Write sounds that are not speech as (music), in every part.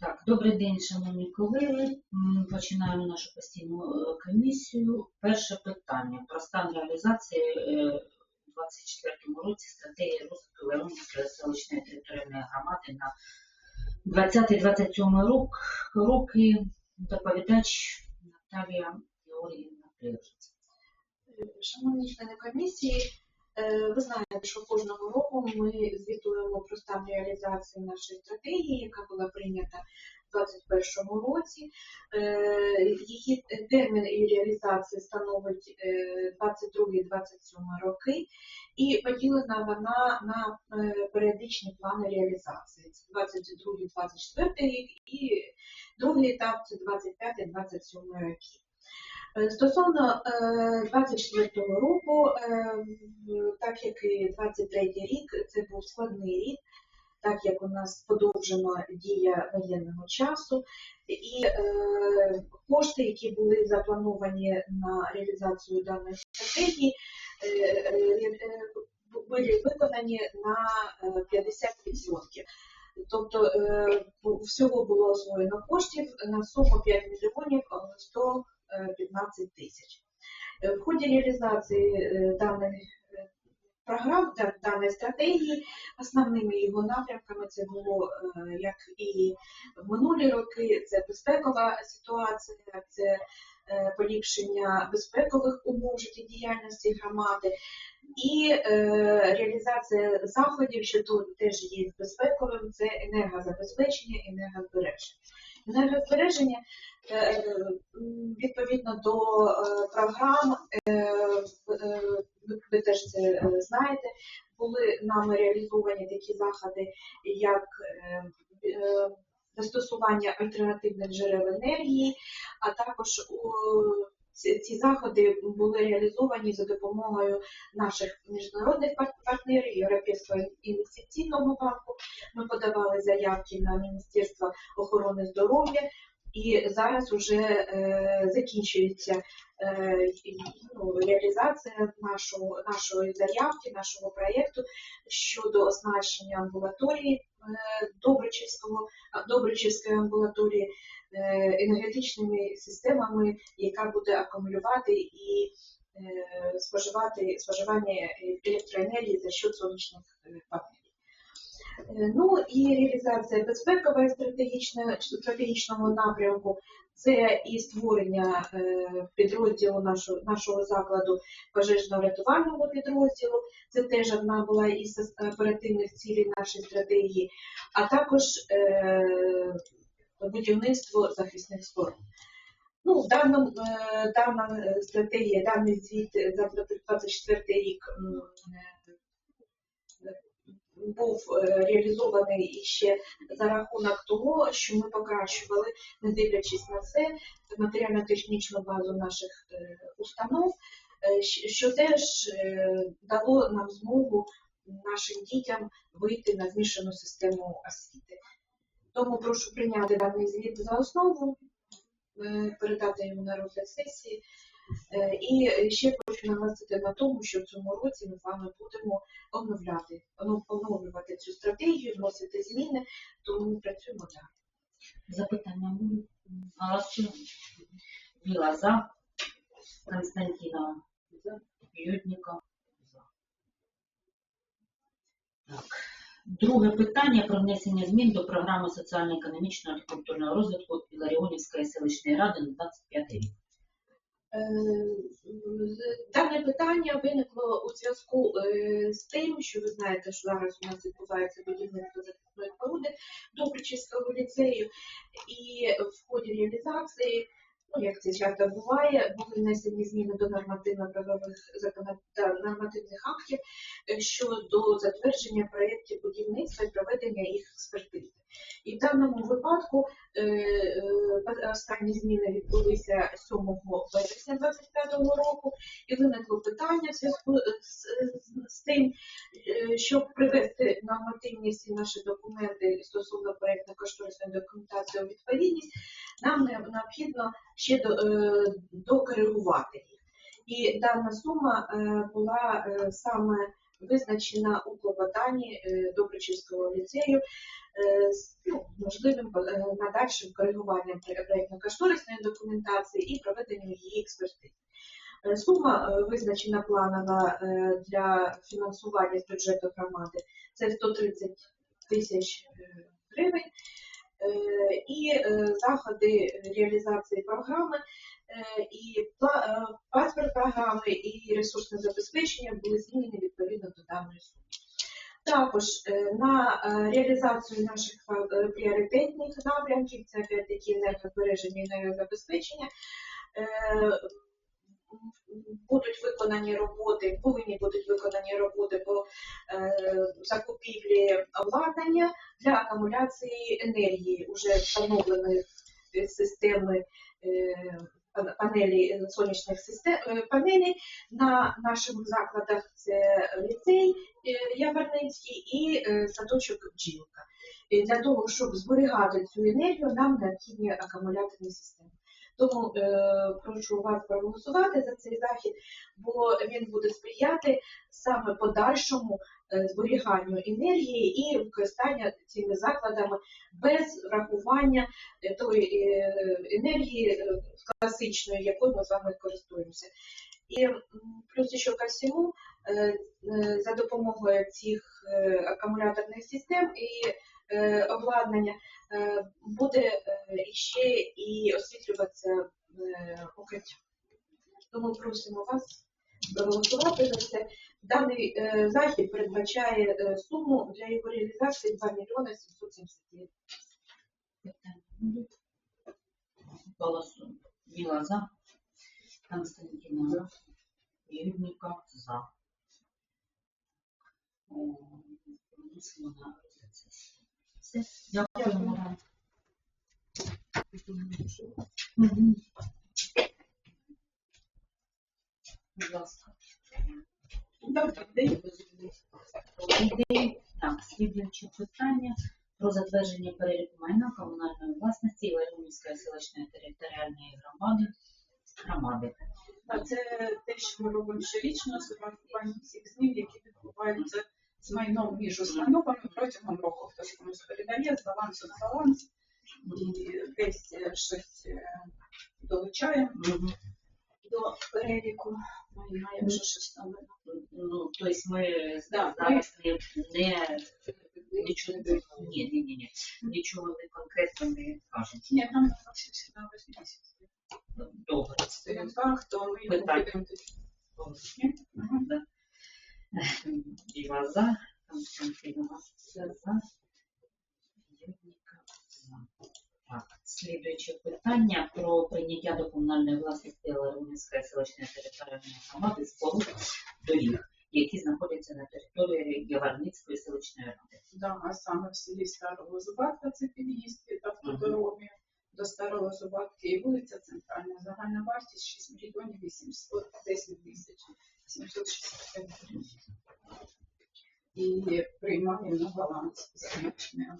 Так, добрий день, шановні колеги. Починаємо нашу постійну е, комісію. Перше питання про стан реалізації е, у 2024 році стратегії розвитку Леонівської селищної територіальної громади на 20-27 рок, роки. Доповідач Наталія Георгіївна Плевжиця. Шановні члени комісії, е, ви знаєте, що кожного року ми звітуємо про стан реалізації нашої стратегії, яка була прийнята у 2021 році. Е, Її термін її реалізації становить е, 22-27 роки, і поділена вона на е, періодичні плани реалізації. Це 22-24 рік і другий етап це 25-27 роки. Е, Стосовно е, 24 року, е, так як і 23 рік, це був складний рік, так як у нас подовжена дія воєнного часу, і е, кошти, які були заплановані на реалізацію даної стратегії, е, е, е, були виконані на е, 50%. Тобто е, всього було освоєно коштів на суму 5 мільйонів е, 100 е, 15 тисяч. Е, В ході реалізації е, даних е, програм даної стратегії основними його напрямками це було як і в минулі роки, це безпекова ситуація, це поліпшення безпекових умов життєдіяльності громади і реалізація заходів, що тут теж є безпековим, це енергозабезпечення, енергозбереження. Енергозбереження е, відповідно до е, програм, е, е, ви- теж це е, знаєте, були нами реалізовані такі заходи, як е, е, застосування альтернативних джерел енергії, а також у, ці, заходи були реалізовані за допомогою наших міжнародних партнерів Європейського інвестиційного банку. Ми подавали заявки на Міністерство охорони здоров'я, і зараз вже е, закінчується е, ну, реалізація нашого, нашої заявки, нашого проєкту щодо оснащення амбулаторії е, Добричівського, Добричівської амбулаторії е, енергетичними системами, яка буде акумулювати і е, споживати споживання електроенергії за счет сонячних е, панелей. Е, Ну і реалізація безпекової стратегічного напрямку це і створення е, підрозділу нашого, нашого закладу пожежно-рятувального підрозділу. Це теж одна була із оперативних цілей нашої стратегії, а також е, будівництво захисних споруд. Ну, даному, е, дана стратегія, даний звіт за 2024 рік е, був е, реалізований іще за рахунок того, що ми покращували, не дивлячись на це, матеріально-технічну базу наших установ, що теж дало нам змогу нашим дітям вийти на змішану систему освіти. Тому прошу прийняти даний звіт за основу, е, передати йому на розгляд сесії. Е, І ще хочу наголосити на тому, що в цьому році ми з вами будемо оновляти, оновлювати цю стратегію, вносити зміни, тому ми працюємо далі. Запитання. Біла за. Константинова. За. Ютніков. За. Так. Друге питання про внесення змін до програми соціально-економічного та культурного розвитку Іларіонівської селищної ради на 25 рік. Е, Дане питання виникло у зв'язку е, з тим, що ви знаєте, що зараз у нас відбувається будівництво захисної споруди Добричівського ліцею, і в ході реалізації, ну як це часто буває, були внесені зміни до нормативно-правових нормативних актів е, щодо затвердження проєктів будівництва і проведення їх експертизи. І в даному випадку е, е, останні зміни відбулися 7 вересня 2025 року, і виникло питання в зв'язку з, з- тим, е, щоб привести нормативні всі наші документи стосовно проєктно-кошторисної документації у відповідність, нам необхідно ще до, докоригувати їх. І дана сума була саме визначена у клопотанні Добричівського ліцею з ну, можливим е, надальшим коригуванням проєктно-кошторисної документації і проведенням її експертизи. Е, Сума е, визначена планова е, для фінансування з бюджету громади це 130 тисяч е, гривень. Е, І е, заходи реалізації програми е, і е, паспорт програми і ресурсне забезпечення були змінені відповідно до даної суми. Також е, на е, реалізацію наших е, пріоритетних напрямків, це опять-таки енергозбереження і енергозабезпечення, будуть виконані роботи, повинні будуть виконані роботи по закупівлі обладнання для акумуляції енергії уже встановленої системи панелі е, сонячних систем панелі панелей на наших закладах. Це ліцей е, Яворницький і е, садочок Бджілка. І для того, щоб зберігати цю енергію, нам необхідні акумуляторні системи. Тому е, прошу вас проголосувати за цей захід, бо він буде сприяти саме подальшому е, зберіганню енергії і використання цими закладами без врахування е, тої е, енергії класичної, якою ми з вами користуємося. І плюс ще ко всьому, за допомогою цих акумуляторних систем і обладнання е, буде е, іще і освітлюватися е, укриття. Тому просимо вас проголосувати за це. Даний е, захід передбачає е, суму для його реалізації 2 мільйони 779. Питання будуть? Голосуємо. Біла за. Константина за. Юрника за. О, на розгляд Мгм. Будь ласка. Так, слідуюче питання про затвердження переліку майна комунальної власності Іларіонівської селищної територіальної громади. громади. А Це те, що ми робимо щорічно з урахуванням всіх змін, які відбуваються з майном між установами протягом року. Хтось комусь передає з балансу на баланс і десь щось долучаємо Мгм. до переліку майна, якщо щось там. Ну, то есть ми Да, зараз не, не нічого не ні, ні, ні, ні, нічого не конкретно не кажемо. Ні, там всі на весь місяць. Добре. Сторінках, то ми його будемо тоді. Ага, да. Діва за, Константинова за, Юрніка за. Так, слідуюче питання про прийняття до комунальної власності Ларунівської селищної територіальної громади споруд доріг, які знаходяться на території Яворницької селищної ради. Да, а саме в селі Старого Зубатка це під'їзд від автодороги до Старого Зубатки і вулиця Центральна. Загальна вартість 6 мільйонів 810 тисяч 765 гривень. І приймаємо на баланс значення.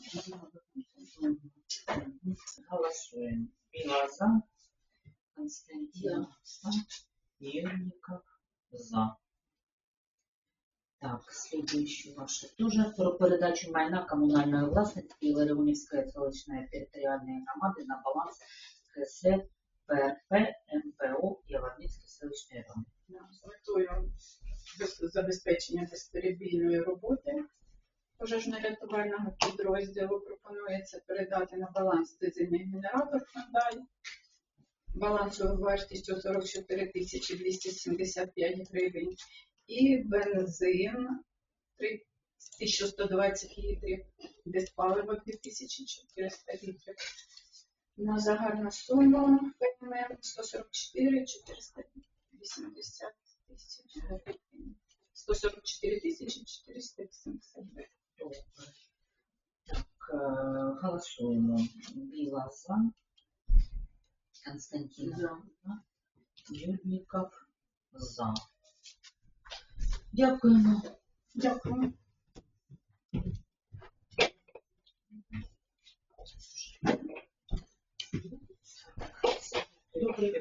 Голосуємо. Біла за, Константин за, Євников за. Так, следующее ваше тоже про передачу майна коммунальной власности Іларіонівської селищної територіальної громади на баланс КС ПРП МПО Яворницької селищної ради. З метою забезпечення безперебійної роботи пожежно-рятувального підрозділу пропонується передати на баланс дизельний генератор Hyundai балансовою вартістю 44 тисячі 275 гривень і бензин 3 1120 літрів, без палива 2400 літрів. На загальну суму ПМ 144 480 тисяч гривень. 144 тисячі 480 гривень. Добре. Так, е, голосуємо. Біла за, Константин за, Юрніков за. Дякуємо. Дякую.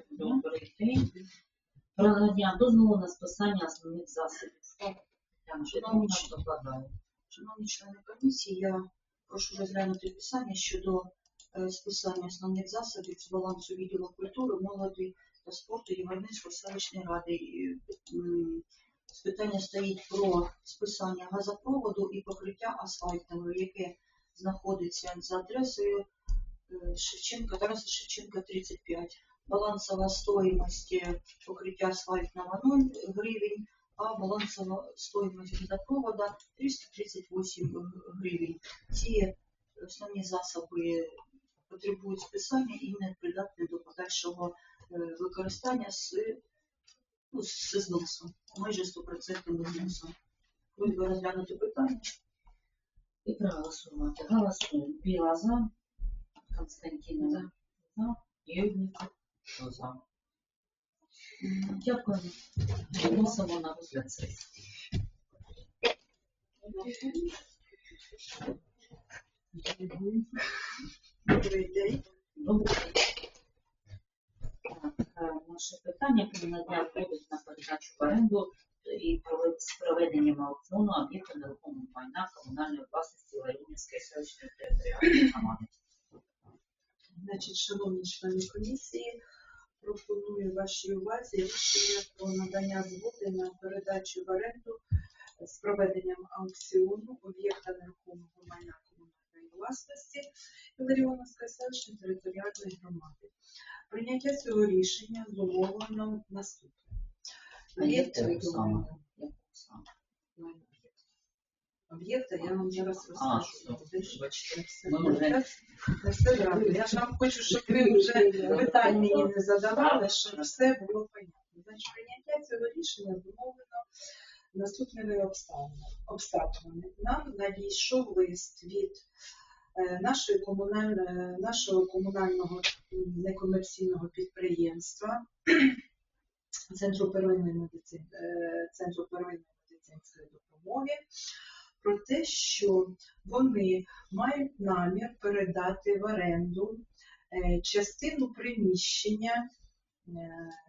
Добрий, день. Про надання дозволу на списання основних засобів. Шановні. Шановні члени комісії, я Прошу розглянути питання щодо е, списання основних засобів з балансу відділу культури, молоді та спорту Єварницької селищної ради. Питання стоїть про списання газопроводу і покриття асфальтового, яке знаходиться за адресою е, Шевченка, Тараса Шевченка, 35. Балансова стоїмость е, покриття асфальтного 0 гривень, а балансова стоїмость газопровода 338 гривень. Ці основні засоби потребують списання і не придатні до подальшого е, використання з, ну, з зносом, майже 100% зносом. Просьба розглянути питання. І проголосувати. Голосуємо. Біла за. Константина за. За. Юрніка. За. Дякую. Вносимо на розгляд сесії. Добрий день. Так, е, Наше питання про надання кредит на передачу в оренду і провед- з проведенням об'єкта нерухомого майна комунальної власності Ларінівської селищної територіальної громади. Значить, шановні члени комісії, пропоную вашій увазі рішення про надання згоди на передачу в оренду з проведенням аукціону об'єкта нерухомого майна комунальної власності Іларіоновської селищної територіальної громади. Прийняття цього рішення зумовлено наступне. Саме? Об'єкта я вам зараз А, розкажу. все, вже- все правда. Я ж вам хочу, щоб ви вже питань мені не задавали, щоб все було понятно. Значить, прийняття цього рішення зумовлено наступними обставинами. Нам надійшов лист від нашої комунальної, нашого комунального некомерційного підприємства (clears throat) Центру первинної медицини, е, Центру первинної медицинської допомоги про те, що вони мають намір передати в оренду е, частину приміщення е,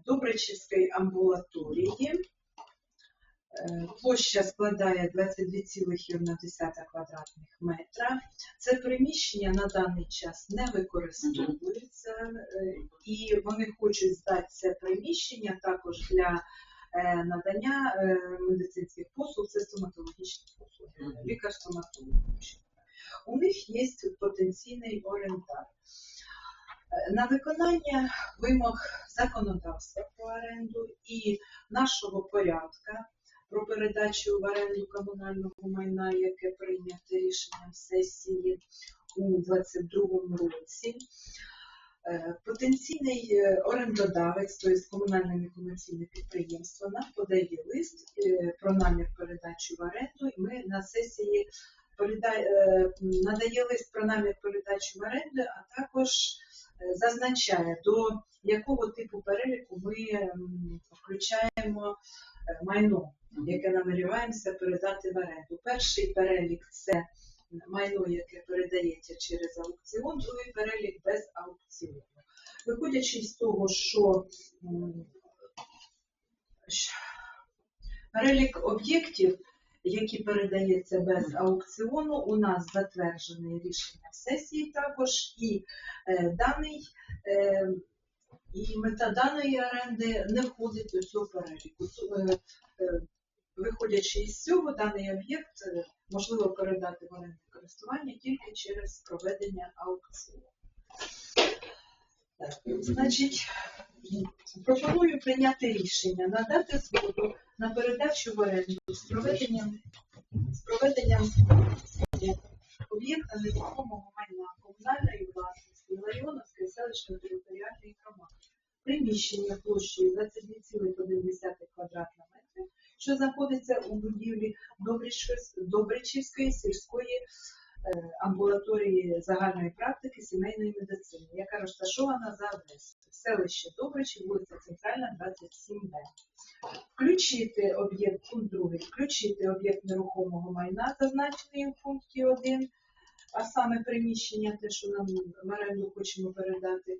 Добричівської амбулаторії. Площа складає 22,1 квадратних метра. Це приміщення на даний час не використовується, е, і вони хочуть здати це приміщення також для е, надання е, медицинських послуг, це стоматологічні послуги, лікар-стоматолог. У них є потенційний орендар. На виконання вимог законодавства про оренду і нашого порядка про передачу в оренду комунального майна, яке прийняте рішенням сесії у 2022 році. Е, Потенційний е, орендодавець, тобто комунальне некомерційне підприємство, нам подає лист е, про намір передачі в оренду, і ми на сесії надає лист про намір передачі в оренду, а також зазначає, до якого типу переліку ми включаємо майно, яке наміряємося передати в оренду. Перший перелік це майно, яке передається через аукціон, другий перелік без аукціону. Виходячи з того, що перелік об'єктів, які передається без аукціону, у нас затверджений рішенням сесії також, і е, даний е, і мета даної оренди не входить до цього переліку. Виходячи із цього, даний об'єкт е, можливо передати в оренду користування тільки через проведення аукціону. Так, Значить, пропоную прийняти рішення надати згоду на передачу в оренду з проведенням з проведенням об'єкта нерухомого майна комунальної власності Ларіоновської селищної територіальної громади. Приміщення площею 22,1 квадратна метри, що знаходиться у будівлі Добричівської- сільської е, амбулаторії загальної практики сімейної медицини, яка розташована за адресою. Селище Добричі, вулиця Центральна, 27Б. Включити об'єкт пункт 2, включити об'єкт нерухомого майна, зазначений у пункті 1, а саме приміщення, те, що нам в оренду хочемо передати,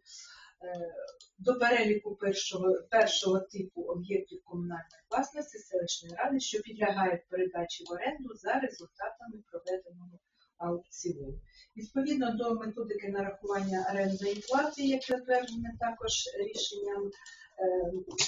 до переліку першого, першого типу об'єктів комунальної власності селищної ради, що підлягають передачі в оренду за результатами проведеного аукціону. Відповідно до методики нарахування орендної плати, як затверджене також рішенням е,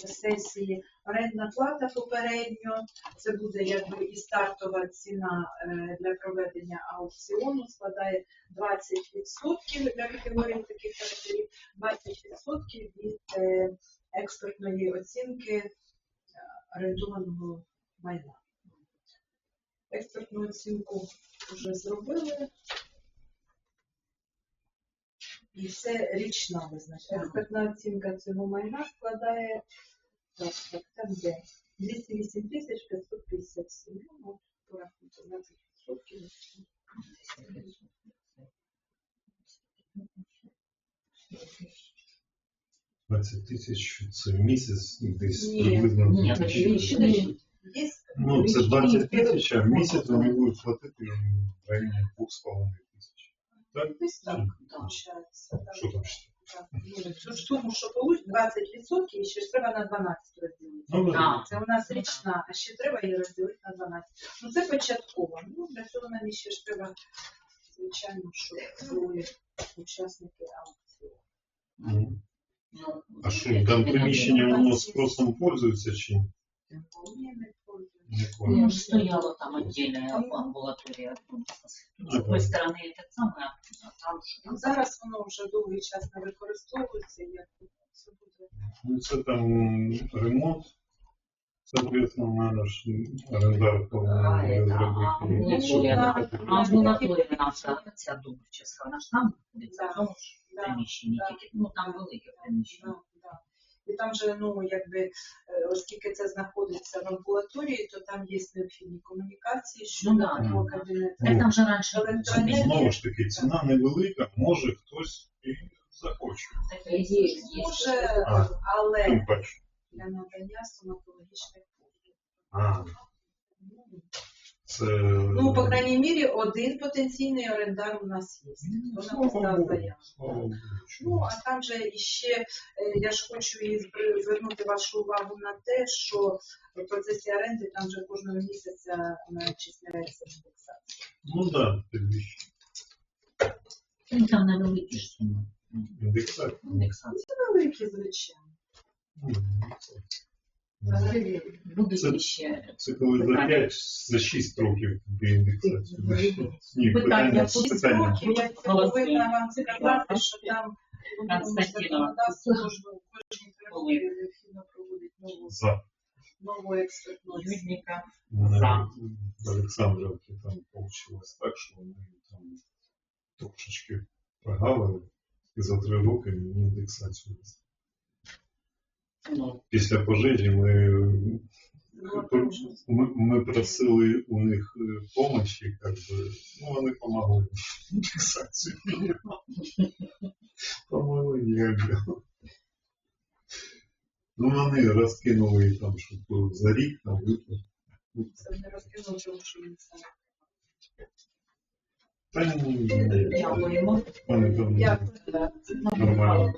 сесії, орендна плата попередньо, це буде якби і стартова ціна е, для проведення аукціону, складає 20% для категорії таких характерів, 20% від е, експертної оцінки е, орендованого майна. Експертну оцінку вже зробили. І це річна визначення. Експертна оцінка цього майна складає так, так, там де 208 тисяч 557. Ну, порахуйте, 20%. 20 тисяч це місяць десь Ні. приблизно. Ні, це тисячі. Є Ну, це 20 тисяч, а в місяць вони будуть платити в районі 2,5 тисяч. Так? десь так, виходить. Що там ще? Ну, цю суму, що получить 20%, і ще ж треба на 12 розділити. Ну, А. Це у нас річна, а ще треба її розділити на 12. Ну це початково. Ну для цього нам ще ж треба, звичайно, що були учасники аукціону. Ну, Ну, А що, там приміщення воно спросом пользується чи ні? Ні. Не Ну, понял. стояла там отдельная амбулатория. ну, С другой стороны, это самое, а там что Ну, зараз воно вже довгий час не використовується, як це буде. Ну, це там ремонт. Соответственно, надо ж орендар А, повинен это, зробити. а, ну, Якщо- да. амбулаторія наша, ця Дубчевська, вона ж там знаходиться, Да. в тому ж Да, приміщенні, да. тільки, ну там велике приміщення. І там же, ну, якби, е, оскільки це знаходиться в амбулаторії, то там є необхідні комунікації щодо Ну, да. кабінету. Так там же раніше Електроенергія. Знову ж таки, ціна невелика, може хтось і захоче. така є, є. Може, А. але для надання стоматологічних послуг. Це... Ну, по крайній мірі, один потенційний орендар у нас є. Хто написав заяву. слава Ну, а там же іще, е, я ж хочу і звернути вашу увагу на те, що в процесі оренди там же кожного місяця начисляється індексація. Ну так, да, підвищення. Ну, там невеликі ж суми. Індексація. Індексація. Це великі, звичайно. Ну, індексація. Ну, Буде Це- коли за 5, за 6 років буде індексація. Ні, Питання питання, питання. Я повинна вам сказати, що там Константинова. необхідно нову, За. Юдника. За. В Олександрівці там вийшло так, що вони там трошечки прогавили і за три роки мені індексацію. Ну, Після пожежі ми, Ну, ми, ми просили у них е, помощі, как би, ну вони помогли. Індексацію Помогли ніяк. Ну вони розкинули там, щоб за рік там виплатити. Це не розкинув, тому що він сам. Та ні, ні, ні. Там нормально.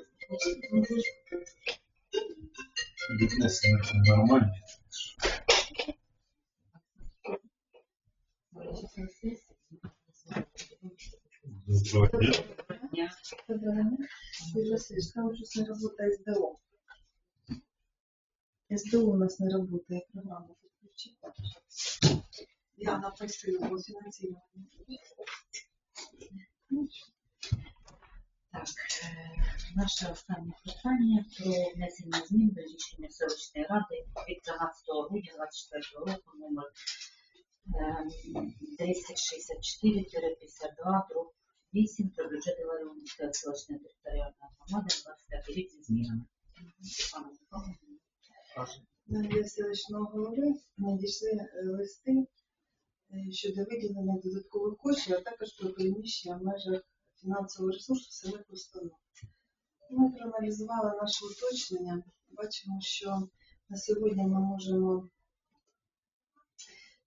Відносини там нормальні. Доброго СДО. СДО у нас не работает, программа подключить. Я його фінансування. Так, е, наше останнє питання про внесення змін до рішення селищної ради від 13 грудня 24 року номер е, 1064-52 дроб 8 про бюджет Іларіонської селищної територіальної громади 25 рік зі змінами. Для селищного голови надійшли е, листи е, щодо виділення додаткових коштів, а також про переміщення в межах фінансового ресурсу самих установ. Ми проаналізували наше уточнення. Бачимо, що на сьогодні ми можемо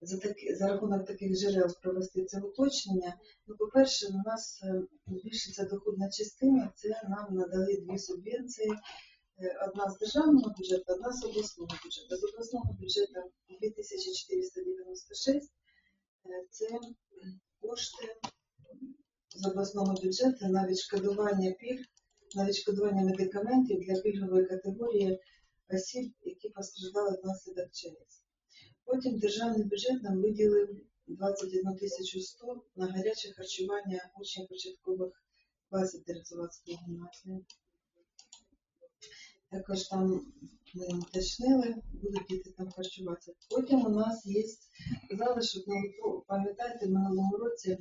за, таки, за рахунок таких джерел провести це уточнення. Ну, по-перше, у нас е, збільшиться доходна частина, це нам надали дві субвенції. Е, Одна з державного бюджету, одна з обласного бюджету. З обласного бюджету 2496 е, це кошти з обласного бюджету на відшкодування пільг, на відшкодування медикаментів для пільгової категорії осіб, які постраждали внаслідок ЧАЕС. Потім державний бюджет нам виділив 21 тисячу 100 на гаряче харчування учнів початкових класів Терезовацької гімназії. Також там ми уточнили, будуть діти там харчуватися. Потім у нас є залишок, ну, пам'ятаєте, в минулому році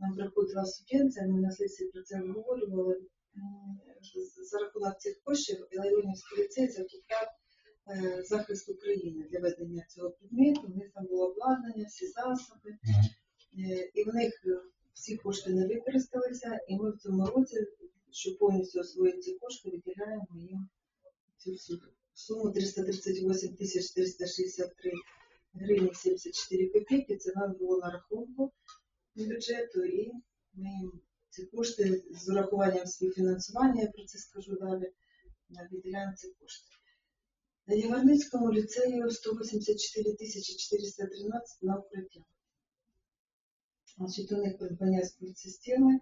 нам приходила субвенція, ми на сесії про це обговорювали. За рахунок цих коштів Іларіонівський ліцей закупляв е, захист України для ведення цього предмету. У них там було обладнання, всі засоби. Е, І в них всі кошти не використалися, і ми в цьому році, щоб повністю освоїти ці кошти, виділяємо їм цю всю суму 338 тисяч 463 гривні 74 копійки. Це нам було на рахунку бюджету, і ми їм ці кошти з урахуванням співфінансування, я про це скажу далі, е, виділяємо ці кошти. На Єварницькому ліцею 184 тисячі 413 на укриття. Значить, у них придбання спортсистеми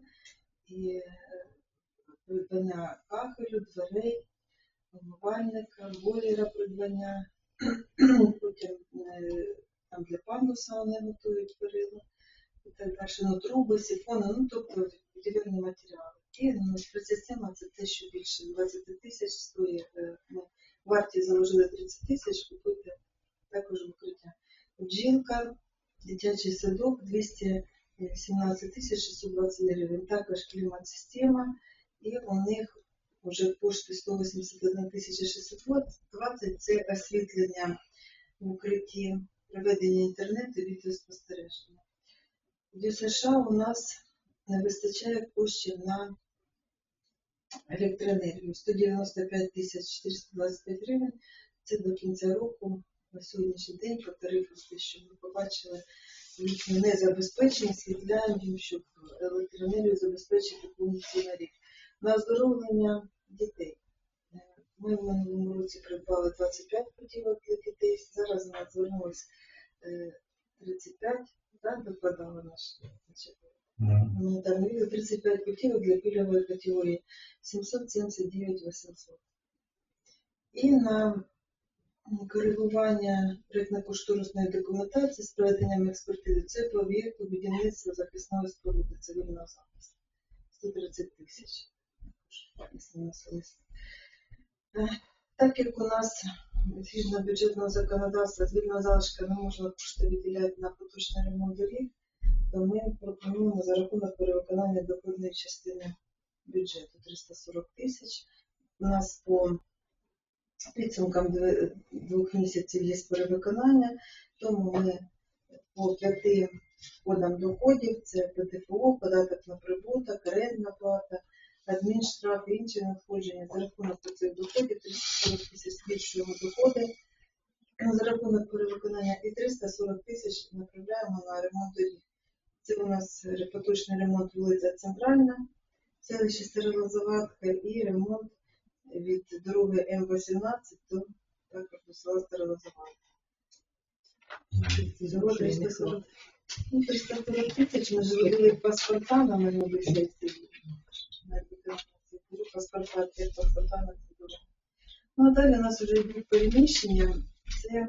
і е, придбання кахелю, дверей, умивальника, бойлера придбання, (clears throat) потім е, там для пандуса вони готують перила ну, труби, сифони, ну, тобто будівельні матеріали. І ну, спецсистема це те, що більше 20 тисяч стоїть. е, Ми варті заложили 30 тисяч, купити також укриття. Бджілка, дитячий садок 217 тисяч 620 гривень. Також клімат-система. І у них вже кошти 181 тисяча 620 це освітлення в укритті, проведення інтернету, відеоспостереження. В ДЮСШ у нас не вистачає коштів на електроенергію. 195 тисяч 425 гривень. Це до кінця року на сьогоднішній день по тарифу, що ми побачили, їхнє незабезпечення, світляємо їм, щоб електроенергію забезпечити повністю на рік. На оздоровлення дітей. Ми в минулому році придбали 25 путівок для дітей. Зараз у нас звернулось е, 35, так, докладали наш гуманітарний відділ, 35 путівок для пільгової категорії 779 800. І на коригування проєктно-кошторисної документації з проведенням експертизи це по об'єкту будівництва захисної споруди цивільного захисту. 130 тисяч. Так як у нас згідно бюджетного законодавства з вільного залишка не можна кошти виділяти на поточний ремонт доріг, то ми пропонуємо за рахунок перевиконання доходної частини бюджету 340 тисяч. У нас по підсумкам двох місяців є перевиконання, тому ми по п'яти кодам доходів, це ПДФО, податок на прибуток, орендна плата, адмінштраф інші надходження за рахунок цих доходів 340 тисяч збільшуємо доходи за рахунок перевиконання і 340 тисяч направляємо на ремонт доріг. Це у нас поточний ремонт вулиця Центральна, селище Старолозаватка і ремонт від дороги М18 до також до села Старолозаватка. Всього 340 ну, 340 тисяч ми зробили паспорта на минулій сесії. Паспорта, паспорта на дуже. Ну, а далі у нас вже йдуть переміщення. Це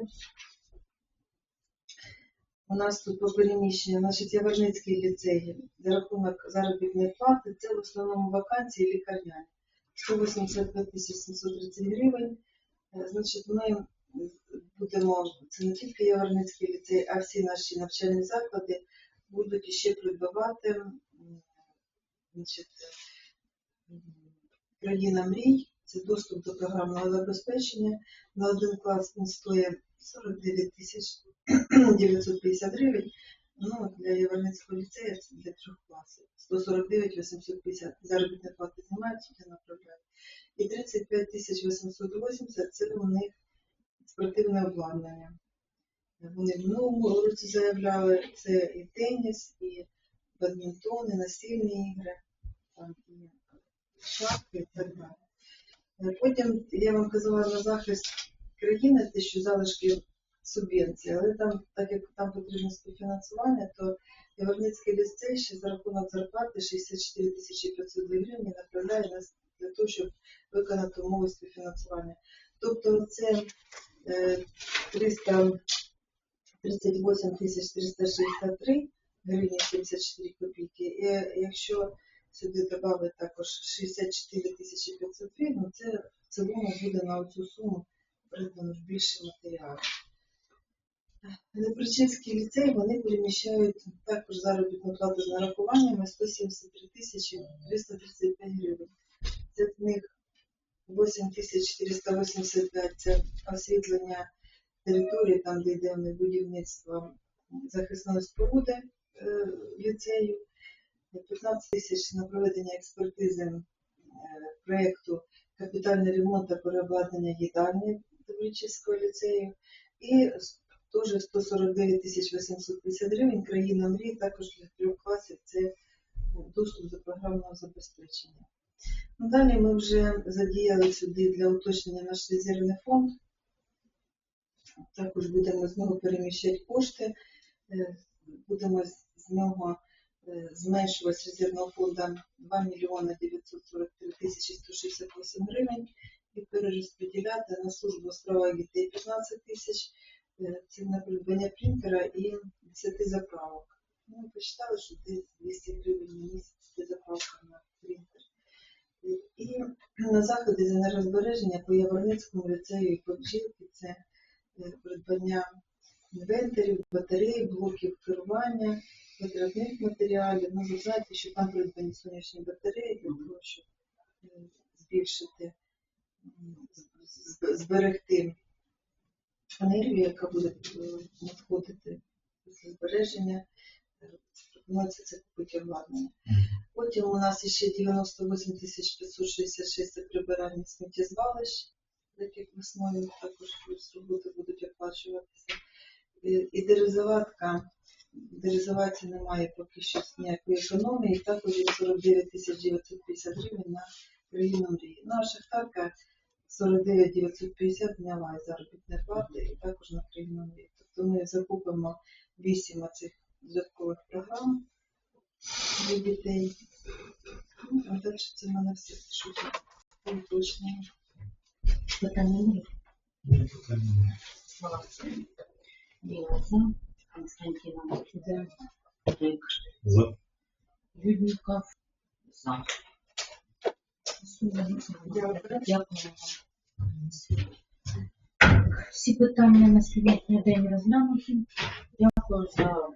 у нас тут по переміщенню, значить, Яворницький ліцей за рахунок заробітної плати, це в основному вакансії лікарняні. 185 тисяч 730 гривень. Е, Значить, ми будемо, це не тільки Яворницький ліцей, а всі наші навчальні заклади будуть ще придбавати значить, країна мрій, це доступ до програмного забезпечення. На один клас він стоїть 49 тисяч 950 гривень. Ну, для Яворницького ліцею це для трьох класів. 149 850 заробітні плати знімають, сюди направляють. І 35 тисяч 880 це у них спортивне обладнання. Вони в минулому році заявляли, це і теніс, і бадмінтон, і настільні ігри, там, і шахи і так далі. Е, Потім я вам казала на захист країни, те, що залишки субвенції, але там, так як там потрібно співфінансування, то Яворницький ліцей ще за рахунок зарплати 64 тисячі 502 гривні направляє нас для того, щоб виконати умови співфінансування. Тобто це е, 338 тисяч 363 гривні 74 копійки. І якщо сюди додали також 64 тисячі 500 гривень, це в цілому буде на цю суму придбано більше матеріалу. Лепричинський ліцей вони переміщають також заробітну плату з нарахуваннями 173 тисячі 335 гривень. Це в них 8485 це освітлення території, там де йде будівництво захисної споруди е, ліцею, 15 тисяч на проведення експертизи е, проєкту капітальний ремонт та переобладнання їдальні Таврического ліцею і теж 149 тисяч 850 гривень країна мрій також для трьох класів це ну, доступ до програмного забезпечення. Ну, Далі ми вже задіяли сюди для уточнення наш резервний фонд. Також будемо з нього переміщати кошти, е, будемо з нього е, зменшувати з резервного фонду 2 мільйони 943 тисячі 168 гривень і перерозподіляти на службу у справах дітей 15 тисяч, це на придбання принтера і 10 заправок. Ну, посчитали, що десь 200 гривень на місяць це заправка на принтер. І- на заходи з енергозбереження по Яворницькому ліцею і по бджілки це е, придбання інвенторів, батарей, блоків керування, витратних матеріалів. Ну, ви знаєте, що там придбані сонячні батареї для того, щоб е, збільшити, з- з- зберегти енергію, яка буде е, надходити після збереження. Пропонується це купити обладнання. Потім у нас ще 98 тисяч 566 це прибирання сміттєзвалищ, яких весною також роботи будуть оплачуватися. І, деризоватка, деризовації немає поки що ніякої економії, також є 49 тисяч 950 гривень на країну мрії. Ну а шахтарка 49 950 зняла із заробітної плати і також на країну мрії. Тобто ми закупимо 8 оцих додаткових програм для дітей. Ну, а далі це в мене все тут. Питання немає. Питання. Голосуємо. Біла за. Константинов за. Рик. За. Дякую. Всі питання на сьогоднішній день розглянуті. Дякую за